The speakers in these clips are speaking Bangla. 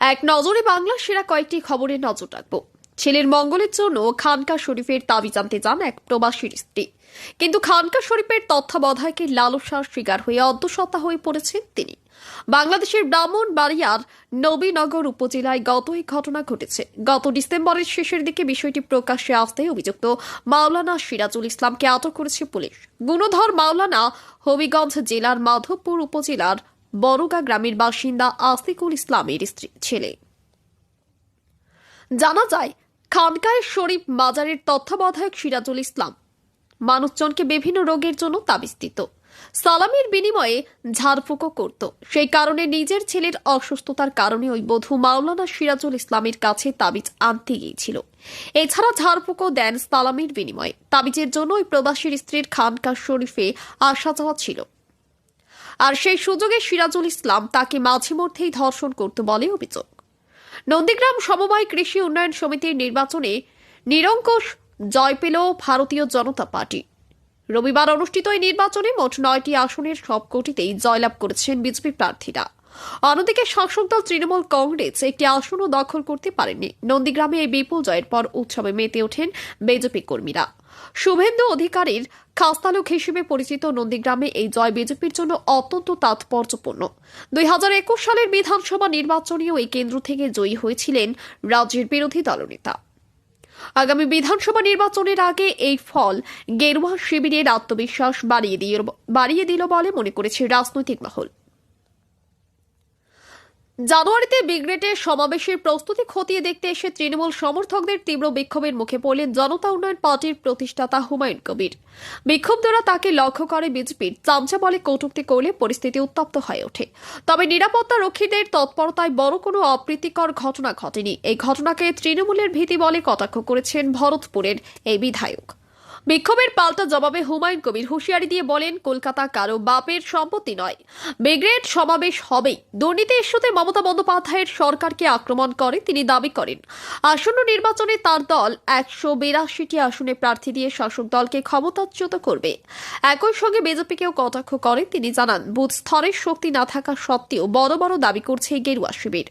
এক নজরে বাংলা সেরা কয়েকটি খবরে নজর রাখব। ছেলের মঙ্গলের জন্য খানকা শরীফের দাবি জানতে যান এক প্রবাসীর স্ত্রী। কিন্তু খানকা শরীফের তত্ত্বাবধায়কে লালসার শিকার হয়ে অর্ধসত্তা হয়ে পড়েছেন তিনি। বাংলাদেশের ব্রাহ্মণবাড়িয়ার নবীনগর উপজেলায় গত এই ঘটনা ঘটেছে। গত ডিসেম্বরের শেষের দিকে বিষয়টি প্রকাশ্যে আসতে অভিযুক্ত মাওলানা সিরাজুল ইসলামকে আটক করেছে পুলিশ। গুণধর মাওলানা হবিগঞ্জ জেলার মাধবপুর উপজেলার বড়গা গ্রামের বাসিন্দা আসিকুল ইসলামের স্ত্রী, ছেলে। জানা যায়, খানকায় শরীফ মাজারের তত্ত্বাবধায়ক সিরাজুল ইসলাম। মানুষজনকে বিভিন্ন রোগের জন্য তাবিজ দিত সালামির বিনিময়ে ঝাড়ফুঁকো করত। সেই কারণে নিজের ছেলের অসুস্থতার কারণে ওই বধূ মাওলানা সিরাজুল ইসলামের কাছে তাবিজ আনতে গিয়েছিল। এছাড়া ঝাড়ফুঁকো দেন সালামির বিনিময়ে। তাবিজের জন্য ওই প্রবাসীর স্ত্রীর খানকা শরীফে আসা যাওয়া ছিল। আর সেই সুযোগে সিরাজুল ইসলাম তাকে মাঝে মধ্যেই ধর্ষণ করত বলে অভিযোগ। নন্দীগ্রাম সমবায় কৃষি উন্নয়ন সমিতির নির্বাচনে নিরঙ্কুশ জয় পেল ভারতীয় জনতা পার্টি। রবিবার অনুষ্ঠিত এই নির্বাচনে মোট নয়টি আসনের সবকটিতেই জয়লাভ করেছেন বিজেপি প্রার্থীরা। অন্যদিকে শাসক দল তৃণমূল কংগ্রেস একটি আসনও দখল করতে পারেনি। নন্দীগ্রামে এই বিপুল জয়ের পর উৎসবে মেতে ওঠেন বিজেপি কর্মীরা। শুভেন্দু অধিকারীর খাস্তালুক হিসেবে পরিচিত নন্দীগ্রামে এই জয় বিজেপির জন্য অত্যন্ত তাৎপর্যপূর্ণ। দুই হাজার একুশ সালের বিধানসভা নির্বাচনেও এই কেন্দ্র থেকে জয়ী হয়েছিলেন রাজ্যের বিরোধী দলনেতা। আগামী বিধানসভা নির্বাচনের আগে এই ফল গেরুয়া শিবিরের আত্মবিশ্বাস বাড়িয়ে বাড়িয়ে দিল বলে মনে করেছে রাজনৈতিক মহল। জানুয়ারিতে বিগ্রেটের সমাবেশের প্রস্তুতি খতিয়ে দেখতে এসে তৃণমূল সমর্থকদের তীব্র বিক্ষোভের মুখে পড়লেন জনতা উন্নয়ন পার্টির প্রতিষ্ঠাতা হুমায়ুন কবির। বিক্ষোভ দ্বারা তাকে লক্ষ্য করে বিজেপির চামচা বলে কটূক্তি করলে পরিস্থিতি উত্তপ্ত হয়ে ওঠে। তবে নিরাপত্তা রক্ষীদের তৎপরতায় বড় কোনো অপ্রীতিকর ঘটনা ঘটেনি। এই ঘটনাকে তৃণমূলের ভীতি বলে কটাক্ষ করেছেন ভরতপুরের এই বিধায়ক। বিক্ষোভের পাল্টা জবাবে হুমায়ুন কবির হুঁশিয়ারি দিয়ে বলেন, কলকাতা কারও বাপের সম্পত্তি নয়। ব্রিগেড সমাবেশ হবেই। দুর্নীতি ইস্যুতে মমতা বন্দ্যোপাধ্যায়ের সরকারকে আক্রমণ করে তিনি দাবি করেন। আসন্ন নির্বাচনে তার দল একশো বিরাশিটি আসনে প্রার্থী দিয়ে শাসক দলকে ক্ষমতাচ্যুত করবে। একই সঙ্গে বিজেপিকেও কটাক্ষ করে তিনি জানান, বুথ স্তরের শক্তি না থাকা সত্ত্বেও বড় বড় দাবি করছে গেরুয়া শিবির।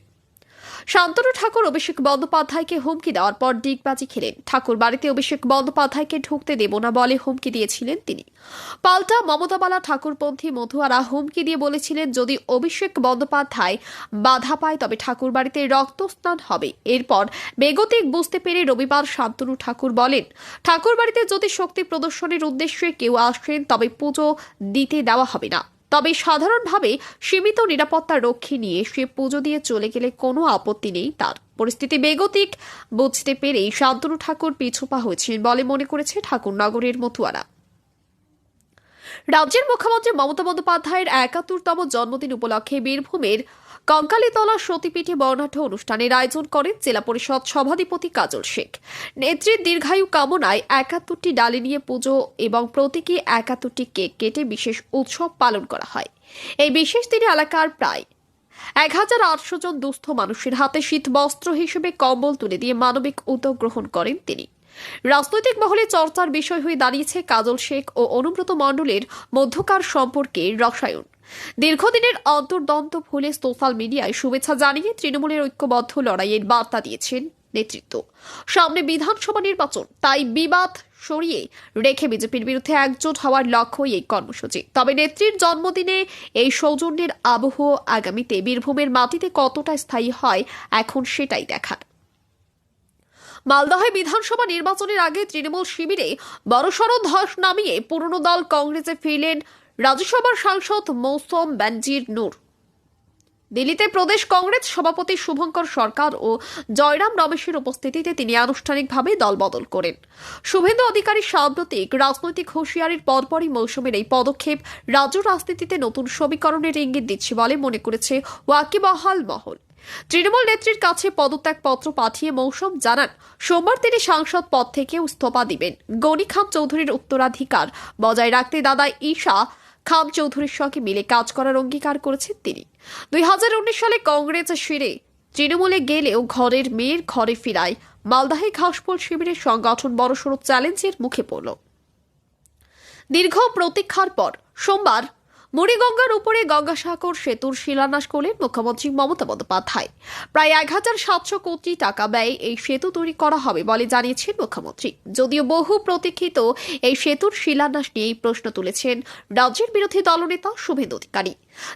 শান্তনু ঠাকুর, অভিষেক বন্দ্যোপাধ্যায়কে হুমকি দেওয়ার পর ডিগবাজি খেলেন। ঠাকুর বাড়িতে অভিষেক বন্দ্যোপাধ্যায়কে ঢুকতে দেব না বলে হুমকি দিয়েছিলেন তিনি। পাল্টা মমতাবালা ঠাকুরপন্থী মধুয়ারা হুমকি দিয়ে বলেছিলেন, যদি অভিষেক বন্দ্যোপাধ্যায় বাধা পায়, তবে ঠাকুর বাড়িতে রক্তস্নান হবে। এরপর বেগতিক বুঝতে পেরে রবিবার শান্তনু ঠাকুর বলেন, ঠাকুর বাড়িতে যদি শক্তি প্রদর্শনের উদ্দেশ্যে কেউ আসেন, তবে পুজো দিতে দেওয়া হবে না। তবে সাধারণভাবে সীমিত নিরাপত্তা রক্ষী নিয়ে সে পুজো দিয়ে চলে গেলে কোনো আপত্তি নেই তার। পরিস্থিতি বেগতিক, বুঝতে পেরেই শান্তনু ঠাকুর পিছুপা হয়েছেন বলে মনে করেছে ঠাকুরনগরের মতুয়ারা রাজ্যের মুখ্যমন্ত্রী মমতা বন্দ্যোপাধ্যায়ের একাত্তরতম জন্মদিন উপলক্ষে বীরভূমের কঙ্কালীতলা সতীপীঠে বর্ণাঢ্য অনুষ্ঠানের আয়োজন করেন জেলা পরিষদ সভাধিপতি কাজল শেখ। নেত্রীর দীর্ঘায়ু কামনায় একাত্তরটি ডালি নিয়ে পুজো এবং প্রতীকী একাত্তরটি কেক কেটে বিশেষ উৎসব পালন করা হয়। এই বিশেষ দিনে এলাকার প্রায় এক হাজার আটশো জন দুস্থ মানুষের হাতে শীত বস্ত্র হিসেবে কম্বল তুলে দিয়ে মানবিক উদ্যোগ গ্রহণ করেন তিনি। রাজনৈতিক মহলে চর্চার বিষয় হয়ে দাঁড়িয়েছে কাজল শেখ ও অনুব্রত মণ্ডলের মধ্যকার সম্পর্কে রসায়ন। দীর্ঘদিনের অন্তর্দ্বন্দ্ব ভুলে সোশ্যাল মিডিয়ায় শুভেচ্ছা জানিয়ে তৃণমূলের ঐক্যবদ্ধ লড়াইয়ের বার্তা দিয়েছেন নেতৃত্ব। সামনে বিধানসভা নির্বাচন, তাই বিবাদ সরিয়ে রেখে বিজেপির বিরুদ্ধে একজোট হওয়ার লক্ষ্যই এই কর্মসূচি। তবে নেত্রীর জন্মদিনে এই সৌজন্যের আবহ আগামীতে বীরভূমের মাটিতে কতটা স্থায়ী হয়, এখন সেটাই দেখার। মালদহে বিধানসভা নির্বাচনের আগে তৃণমূল শিবিরে বড়সড় ধস নামিয়ে পুরনো দল কংগ্রেসে ফিরলেন রাজ্যসভার সাংসদ মৌসম ব্যানজির নূর। দিল্লিতে প্রদেশ কংগ্রেস সভাপতি শুভঙ্কর সরকার ও জয়রাম রমেশের উপস্থিতিতে তিনি আনুষ্ঠানিকভাবে দলবদল করেন। শুভেন্দু অধিকারী সাম্প্রতিক রাজনৈতিক হুঁশিয়ারির পরপরই মৌসুমের এই পদক্ষেপ রাজ্য রাজনীতিতে নতুন সমীকরণের ইঙ্গিত দিচ্ছে বলে মনে করেছে ওয়াকিবহাল মহল। তৃণমূল নেত্রীর কাছে পদত্যাগপত্র পাঠিয়ে মৌসুম জানান, সোমবার তিনি সাংসদ পদ থেকেও ইস্তফা দিবেন। গনি খান চৌধুরীর উত্তরাধিকার বজায় রাখতে দাদা ঈশা খাম চৌধুরীর সঙ্গে মিলে কাজ করার অঙ্গীকার করেছেন তিনি। দুই হাজার উনিশ সালে কংগ্রেস সেরে তৃণমূলে গেলেও ঘরের মেয়ের ঘরে ফিরায় মালদাহে ঘাসপোল শিবিরের সংগঠন বড়সড় চ্যালেঞ্জের মুখে পড়ল। দীর্ঘ প্রতীক্ষার পর সোমবার মুড়িগঙ্গার উপরে গঙ্গাসাগর সেতুর শিলান্যাস করলেন মুখ্যমন্ত্রী মমতা বন্দ্যোপাধ্যায়। প্রায় এক হাজার সাতশো কোটি টাকা ব্যয়ে এই সেতু তৈরি করা হবে বলে জানিয়েছেন মুখ্যমন্ত্রী। যদিও বহু প্রতীক্ষিত এই সেতুর শিলান্যাস নিয়েই প্রশ্ন তুলেছেন রাজ্যের বিরোধী দলনেতা শুভেন্দু অধিকারী।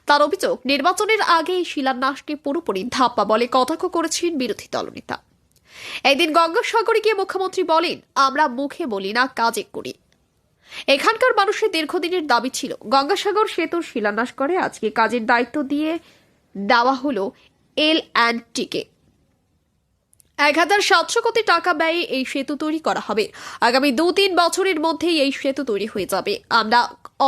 তার অভিযোগ, নির্বাচনের আগে এই শিলান্যাসকে পুরোপুরি ধাপ্পা বলে কটাক্ষ করেছেন বিরোধী দলনেতা। একদিন গঙ্গাসাগরে গিয়ে মুখ্যমন্ত্রী বলেন, আমরা মুখে বলি না, কাজে করি। এখানকার মানুষের দীর্ঘদিনের দাবি ছিল, গঙ্গাসাগর সেতুর শিলান্যাস করে আজকে কাজের দায়িত্ব দিয়ে দেওয়া হলো এল অ্যান্ড টিকে এক হাজার সাতশো কোটি টাকা ব্যয়ে এই সেতু তৈরি করা হবে। আগামী দু তিন বছরের মধ্যেই এই সেতু তৈরি হয়ে যাবে। আমরা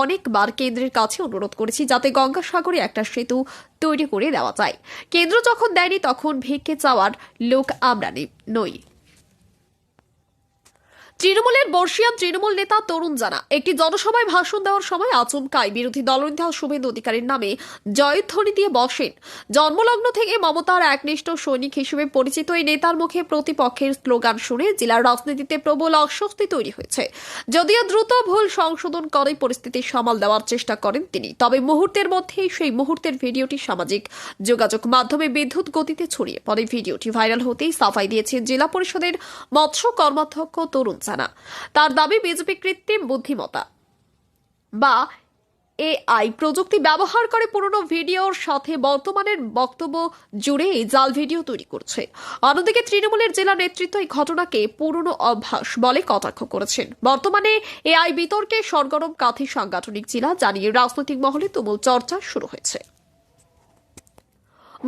অনেকবার কেন্দ্রের কাছে অনুরোধ করেছি যাতে গঙ্গাসাগরে একটা সেতু তৈরি করে দেওয়া যায়। কেন্দ্র যখন দেয়নি, তখন ভিক্ষে চাওয়ার লোক আমরা নই। তৃণমূলের বর্ষিয়ান তৃণমূল নেতা তরুণ জানা। একটি জনসভায় ভাষণ দেওয়ার সময় আচমকাই বিরোধী দলনেতা শুভেন্দু অধিকারীর নামে জয়ধ্বনি দিয়ে বসেন। জন্মলগ্ন থেকে মমতার একনিষ্ঠ সৈনিক হিসেবে পরিচিত এই নেতার মুখে প্রতিপক্ষের স্লোগান শুনে জেলার রাজনীতিতে প্রবল অস্বস্তি তৈরি হয়েছে। যদিও দ্রুত ভুল সংশোধন করে পরিস্থিতি সামাল দেওয়ার চেষ্টা করেন তিনি, তবে মুহূর্তের মধ্যেই সেই মুহূর্তের ভিডিওটি সামাজিক যোগাযোগ মাধ্যমে বিদ্যুৎ গতিতে ছড়িয়ে পরে ভিডিওটি ভাইরাল হতেই সাফাই দিয়েছেন জেলা পরিষদের মৎস্য কর্মাধ্যক্ষ তরুণ জানা। তার দাবি বিজেপি কৃত্রিম বুদ্ধিমত্তা। বা এআই প্রযুক্তি ব্যবহার করে পুরনো ভিডিওর সাথে বর্তমানের বক্তব্য জুড়ে জাল ভিডিও তৈরি করছে। অন্যদিকে তৃণমূলের জেলা নেতৃত্ব এই ঘটনাকে পুরনো অভ্যাস বলে কটাক্ষ করেছেন। বর্তমানে এআই বিতর্কে সরগরম কাঁথি সাংগঠনিক জেলা, জানিয়ে রাজনৈতিক মহলে তুমুল চর্চা শুরু হয়েছে।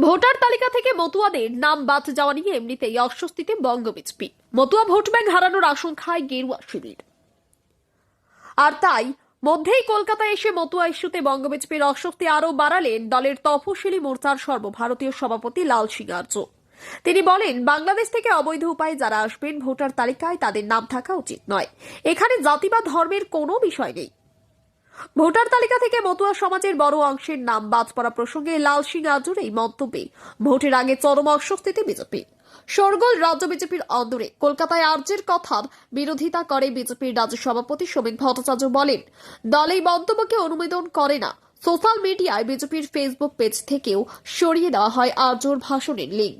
ভোটার তালিকা থেকে মতুয়াদের নাম বাদ যাওয়া নিয়ে এমনিতেই অস্বস্তিতে Banga BJP. Matua vote bank হারানোর আশঙ্কায় গেরুয়া শিবির। আর তাই, মধ্যেই কলকাতায় এসে মতুয়া ইস্যুতে বঙ্গ বিজেপির অস্বস্তি আরও বাড়ালেন দলের তফসিলি মোর্চার সর্বভারতীয় সভাপতি লাল সিং আর্য তিনি বলেন, বাংলাদেশ থেকে অবৈধ উপায়ে যারা আসবেন ভোটার তালিকায় তাদের নাম থাকা উচিত নয়। এখানে জাতি বা ধর্মের কোনো বিষয় নেই। ভোটার তালিকা থেকে মতুয়া সমাজের বড় অংশের নাম বাদ পড়া প্রসঙ্গে লাল সিং আজুর এই মন্তব্যে। ভোটের আগে চরম অস্বস্তিতে বিজেপি। সরগোল রাজ্য বিজেপির অন্দরে। কলকাতায় আর্যের কথার বিরোধিতা করে বিজেপির রাজ্য সভাপতি শ্রমিক ভট্টাচার্য বলেন দল এই মন্তব্যকে অনুমোদন করে না। সোশ্যাল মিডিয়ায় বিজেপির ফেসবুক পেজ থেকেও সরিয়ে দেওয়া হয় আর্যর ভাষণের লিঙ্ক।